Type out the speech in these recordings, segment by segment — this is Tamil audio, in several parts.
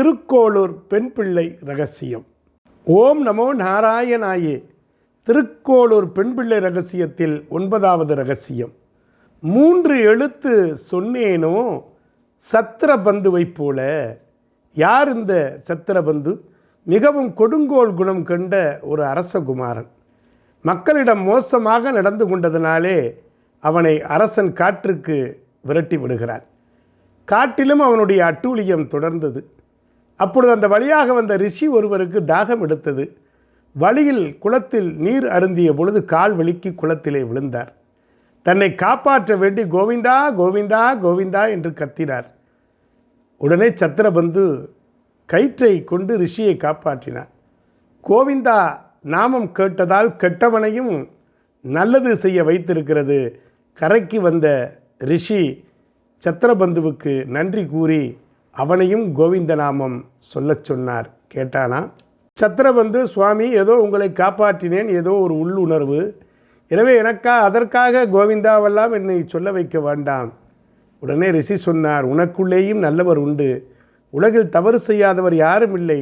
திருக்கோளூர் பெண் பிள்ளை ரகசியம். ஓம் நமோ நாராயணாயே. திருக்கோளூர் பெண் பிள்ளை ரகசியத்தில் ஒன்பதாவது ரகசியம். மூன்று எழுத்து சொன்னேனோ சத்திரபந்துவைப் போல. யார் இந்த சத்திரபந்து? மிகவும் கொடுங்கோல் குணம் கண்ட ஒரு அரசகுமாரன். மக்களிடம் மோசமாக நடந்து கொண்டதனாலே அவனை அரசன் காற்றுக்கு விரட்டி விடுகிறான். காட்டிலும் அவனுடைய அட்டூழியம் தொடர்ந்தது. அப்பொழுது அந்த வழியாக வந்த ரிஷி ஒருவருக்கு தாகம் எடுத்தது. வழியில் குளத்தில் நீர் அருந்திய பொழுது கால் வலிக்கு குளத்திலே விழுந்தார். தன்னை காப்பாற்ற வேண்டி கோவிந்தா கோவிந்தா கோவிந்தா என்று கத்தினார். உடனே சத்திரபந்து கயிற்றை கொண்டு ரிஷியை காப்பாற்றினார். கோவிந்தா நாமம் கேட்டதால் கெட்டவனையும் நல்லது செய்ய வைத்திருக்கிறது. கரைக்கு வந்த ரிஷி சத்திரபந்துவுக்கு நன்றி கூறி அவனையும் கோவிந்த நாமம் சொல்லச் சொன்னார். கேட்டானா சத்திரபந்து சுவாமி ஏதோ உங்களை காப்பாற்றினேன் ஏதோ ஒரு உள்ளுணர்வு. எனவே எனக்கா அதற்காக கோவிந்தாவெல்லாம் என்னை சொல்ல வைக்க வேண்டாம். உடனே ரிஷி சொன்னார் உனக்குள்ளேயும் நல்லவர் உண்டு. உலகில் தவறு செய்யாதவர் யாரும் இல்லை.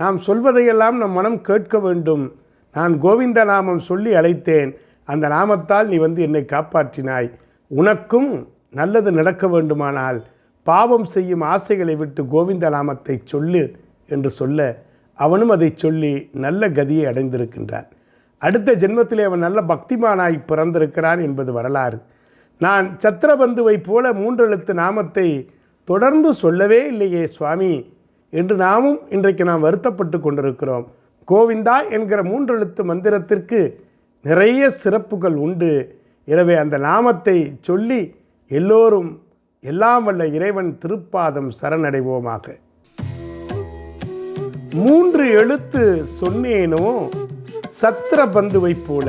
நாம் சொல்வதையெல்லாம் நம் மனம் கேட்க வேண்டும். நான் கோவிந்த நாமம் சொல்லி அழைத்தேன். அந்த நாமத்தால் நீ வந்து என்னை காப்பாற்றினாய். உனக்கும் நல்லது நடக்க வேண்டுமானால் பாவம் செய்யும் ஆசைகளை விட்டு கோவிந்த நாமத்தை சொல்லு என்று சொல்ல அவனும் அதை சொல்லி நல்ல கதியை அடைந்திருக்கின்றான். அடுத்த ஜென்மத்திலே அவன் நல்ல பக்திமானாய் பிறந்திருக்கிறான் என்பது வரலாறு. நான் சத்திரபந்துவை போல மூன்றெழுத்து நாமத்தை தொடர்ந்து சொல்லவே இல்லையே சுவாமி என்று நாமும் இன்றைக்கு நாம் வருத்தப்பட்டு கொண்டிருக்கிறோம். கோவிந்தா என்கிற மூன்றெழுத்து மந்திரத்திற்கு நிறைய சிறப்புகள் உண்டு. எனவே அந்த நாமத்தை சொல்லி எல்லோரும் எல்லாம் வல்ல இறைவன் திருப்பாதம் சரணடைவோமாக. மூன்று எழுத்து சொன்னேனோ சத்திர பந்துவை போல